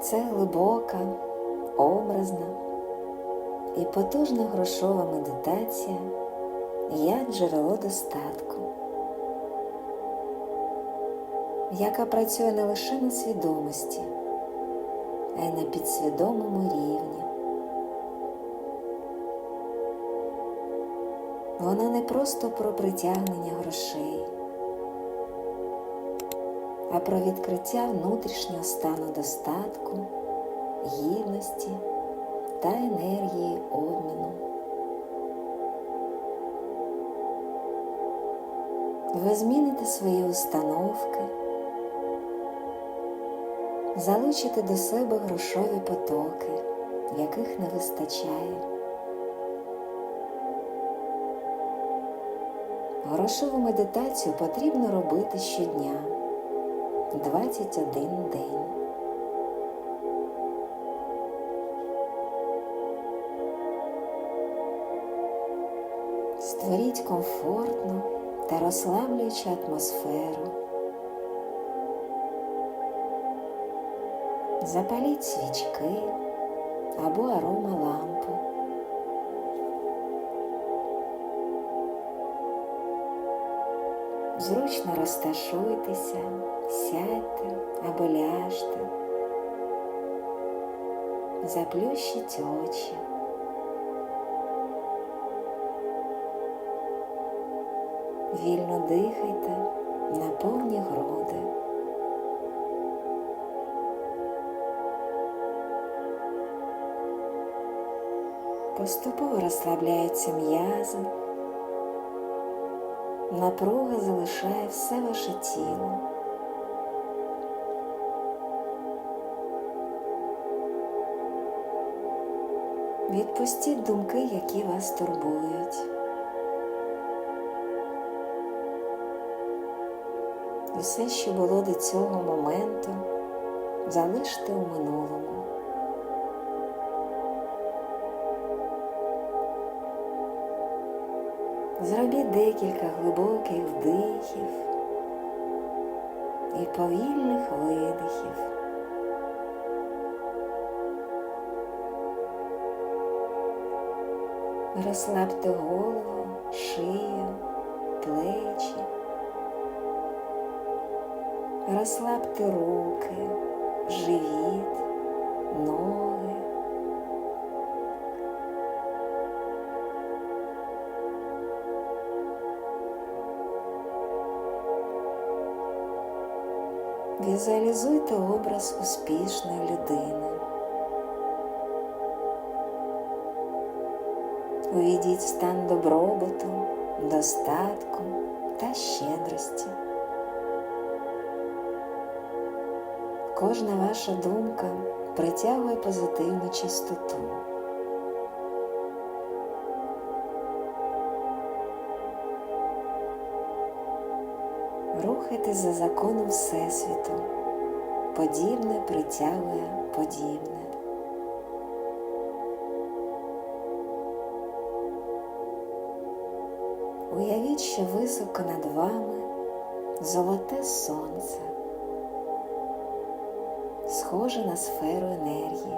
Це глибока, образна і потужна грошова медитація як джерело достатку, яка працює не лише на свідомості, а й на підсвідомому рівні. Вона не просто про притягнення грошей, а про відкриття внутрішнього стану достатку, гідності та енергії обміну. Ви зміните свої установки, залучите до себе грошові потоки, яких не вистачає. Грошову медитацію потрібно робити щодня 21 день. Створіть комфортну та розслаблюючу атмосферу. Запаліть свічки або аромалампу. Зручно розташуйтеся, сядьте або ляжте, заплющіть очі. Вільно дихайте на повні груди. Поступово розслабляються м'язи, напруга залишає все ваше тіло. Відпустіть думки, які вас турбують. Усе, що було до цього моменту, залиште у минулому. Зробіть декілька глибоких вдихів і повільних видихів. Розслабте голову, шию, плечі. Розслабте руки, живіт, ноги. Візуалізуйте образ успішної людини. Увійдіть стан добробуту, достатку та щедрості. Кожна ваша думка притягує позитивну чистоту. Рухайтесь за законом Всесвіту. Подібне притягує подібне. Уявіть, що високо над вами золоте сонце схоже на сферу енергії.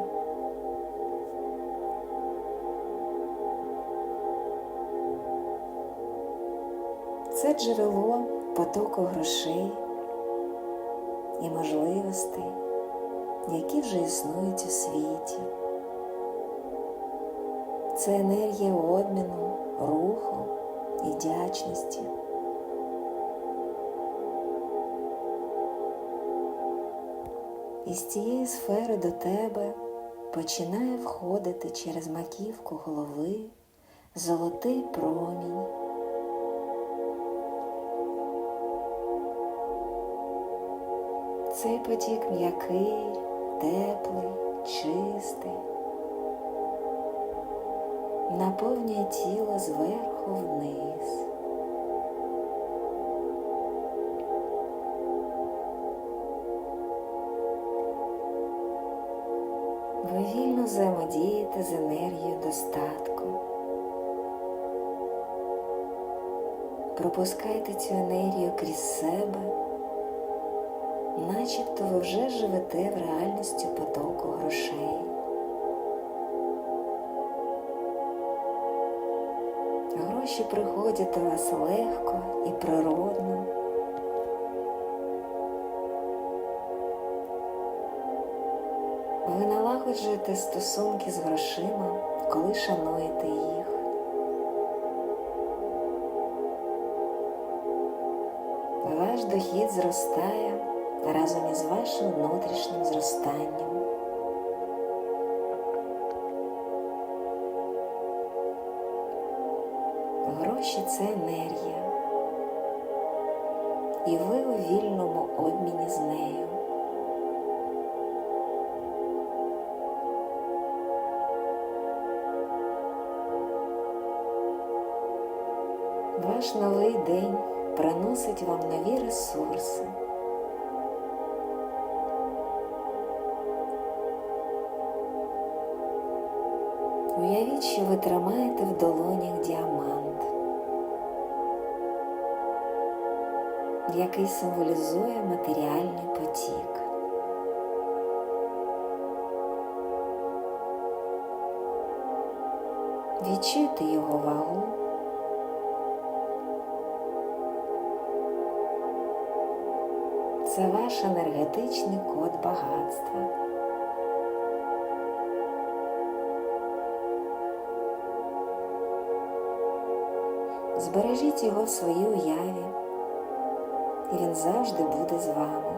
Це джерело потоку грошей і можливостей, які вже існують у світі. Це енергія обміну, руху і вдячності. Із цієї сфери до тебе починає входити через маківку голови золотий промінь. Цей потік м'який, теплий, чистий, наповнює тіло зверху вниз. Ви вільно взаємодієте з енергією достатку. Пропускайте цю енергію крізь себе, начебто ви вже живете в реальності потоку грошей. Гроші приходять до вас легко і природно. Ви налагоджуєте стосунки з грошима, коли шануєте їх. Ваш дохід зростає разом із вашим внутрішнім зростанням. Гроші це енергія, і ви у вільному обміні з нею. Ваш новий день приносить вам нові ресурси. Уявіть, що ви тримаєте в долонях діамант, який символізує матеріальний потік. Відчуйте його вагу. Це ваш енергетичний код багатства. Збережіть його в своїй уяві, і він завжди буде з вами.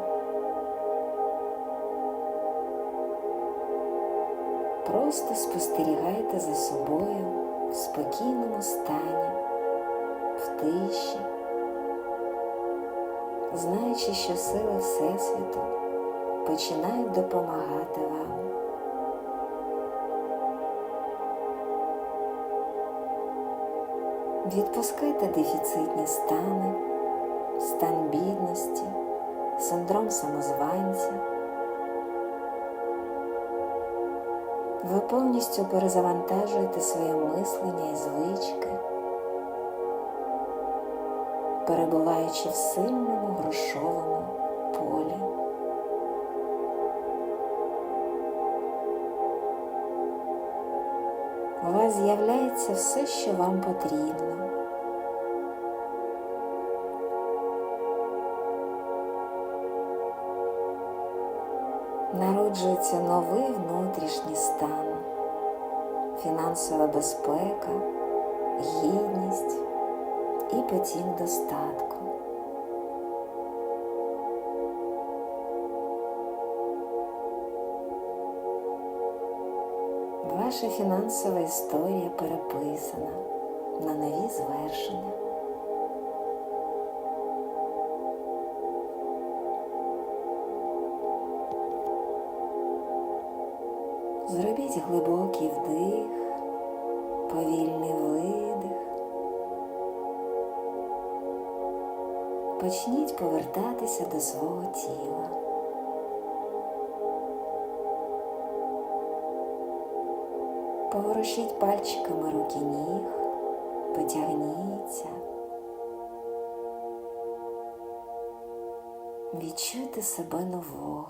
Просто спостерігайте за собою в спокійному стані, в тиші, знаючи, що сили Всесвіту починають допомагати вам. Відпускайте дефіцитні стани, стан бідності, синдром самозванця. Ви повністю перезавантажуєте своє мислення і звички, перебуваючи в сильному грошовому полі. У вас з'являється все, що вам потрібно. Народжується новий внутрішній стан, фінансова безпека, гідність і потік достатку. Ваша фінансова історія переписана на нові звершення. Зробіть глибокий вдих, повільний видих. Почніть повертатися до свого тіла. Поворушіть пальчиками руки ніг, потягніться. Відчуйте себе нового.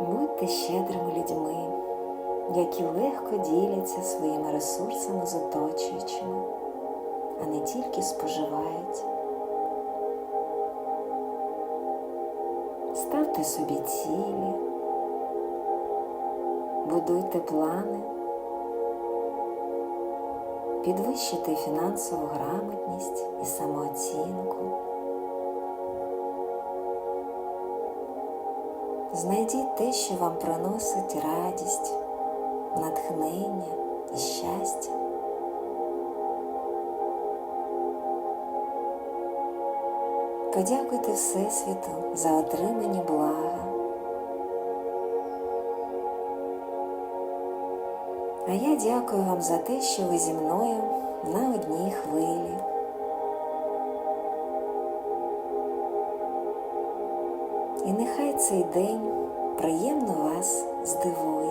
Будьте щедрими людьми, які легко діляться своїми ресурсами з оточуючими, а не тільки споживають. Ставте собі цілі, будуйте плани, підвищуйте фінансову грамотність і самооцінку. Знайдіть те, що вам приносить радість, натхнення і щастя. Подякуйте Всесвіту за отримані блага. А я дякую вам за те, що ви зі мною на одній хвилі. І нехай цей день приємно вас здивує.